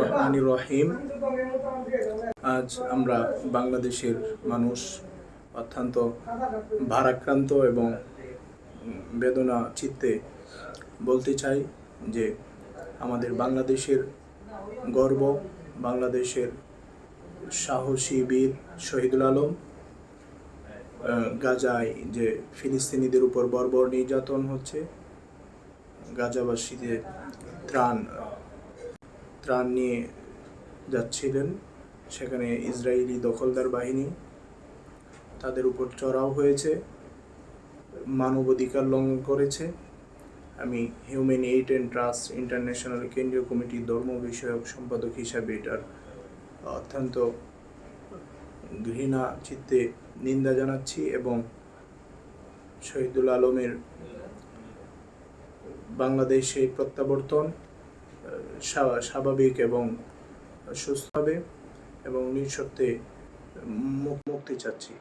রহমানির রহিম আজ আমরা বাংলাদেশের মানুষ অত্যন্ত ভারাক্রান্ত এবং বেদনা চিত্তে বলতে চাই যে আমাদের বাংলাদেশের গর্ব, বাংলাদেশের সাহসী বীর শহীদুল আলম গাজায় যে ফিলিস্তিনিদের উপর বর্বর নির্যাতন হচ্ছে, গাজাবাসীদের ত্রাণ ত্রাণ নিয়ে যাচ্ছিলেন। সেখানে ইসরায়েলি দখলদার বাহিনী তাদের উপর চড়াও হয়েছে, মানবাধিকার লঙ্ঘন করেছে। আমি human aid and trust international কেন্দ্রীয় কমিটির ধর্ম বিষয়ক সম্পাদক হিসাবে এটার অত্যন্ত ঘৃণা চিত্তে নিন্দা জানাচ্ছি এবং শহীদুল আলমের বাংলাদেশে প্রত্যাবর্তন স্বাভাবিক এবং সুস্থ হবে এবং মুক- মুক্তি চাচ্ছি।